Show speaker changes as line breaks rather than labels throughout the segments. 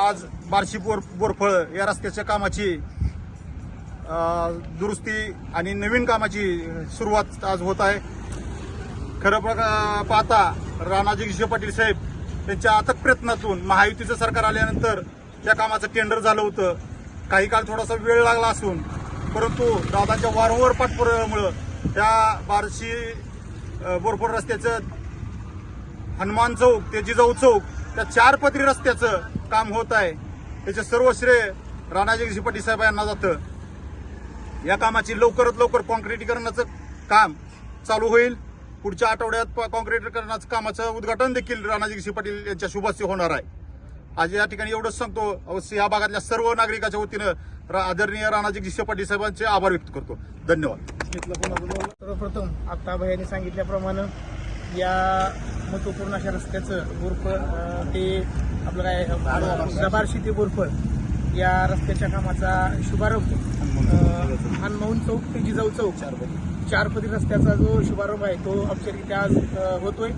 आज बार्शी बोर बोरफळ या रस्त्याच्या कामाची दुरुस्ती आणि नवीन कामाची सुरुवात आज होत आहे. खरं पाहता राणाजी विजय पाटील साहेब त्यांच्या अथक प्रयत्नातून महायुतीचं सरकार आल्यानंतर त्या कामाचं टेंडर झालं होतं. काही काळ थोडासा वेळ लागला असून परंतु दादाच्या वारंवार पाठपुराव्यामुळं त्या बार्शी अ, बोरफळ रस्त्याचं हनुमान चौक ते जिजाऊ चौक त्या चार पदरी रस्त्याचं काम होत आहे. त्याचे सर्व श्रेय राणाजी पाटील साहेब यांना जातं. या कामाची लवकरात लवकर कॉन्क्रिटीकरणाचं काम चालू होईल. पुढच्या आठवड्यात कॉन्क्रिटीकरणाचं कामाचं उद्घाटन देखील राणाजी पाटील यांच्या शुभाशी होणार आहे. आज या ठिकाणी एवढंच सांगतो अवश्य या भागातल्या सर्व नागरिकाच्या वतीनं आदरणीय राणाजी पाटील साहेबांचे आभार व्यक्त करतो. धन्यवाद.
सर्वप्रथम आता यांनी सांगितल्याप्रमाणे या महत्त्वपूर्ण अशा रस्त्याचं बोरफळ ते आपलं काय बार्शी ते बोरफळ या रस्त्याच्या कामाचा शुभारंभ अं, हनुमान चौक ते जिजाऊ चौक. चारपदी रस्त्याचा जो शुभारंभ आहे तो औपचारिकरित्या आज होतोय.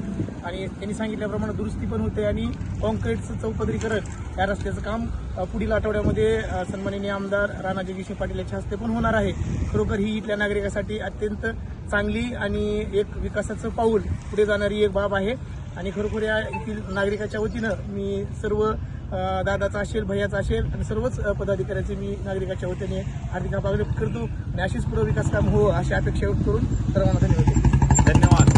आणि त्यांनी सांगितल्याप्रमाणे दुरुस्ती पण होते आणि कॉन्क्रीटचं चौपदरीकरण या रस्त्याचं काम पुढील आठवड्यामध्ये सन्माननीय आमदार राणाजी जगदीश पाटील यांच्या हस्ते पण होणार आहे. खरोखर ही इथल्या नागरिकासाठी अत्यंत चांगली आणि एक विकासाचं पाऊल पुढे जाणारी एक बाब आहे. आणि खरोखर या येथील नागरिकाच्या वतीनं मी सर्व दादाचा असेल भैयाचा असेल आणि सर्वच पदाधिकाऱ्याचे पदाधिकाऱ्यांचे मी नागरिकाच्या वतीने हार्दिक आभार व्यक्त करतो. आणि अशीच पुढे विकास काम हो अशी अपेक्षा व्यक्त करून सर्वांना धन्यवाद.
धन्यवाद.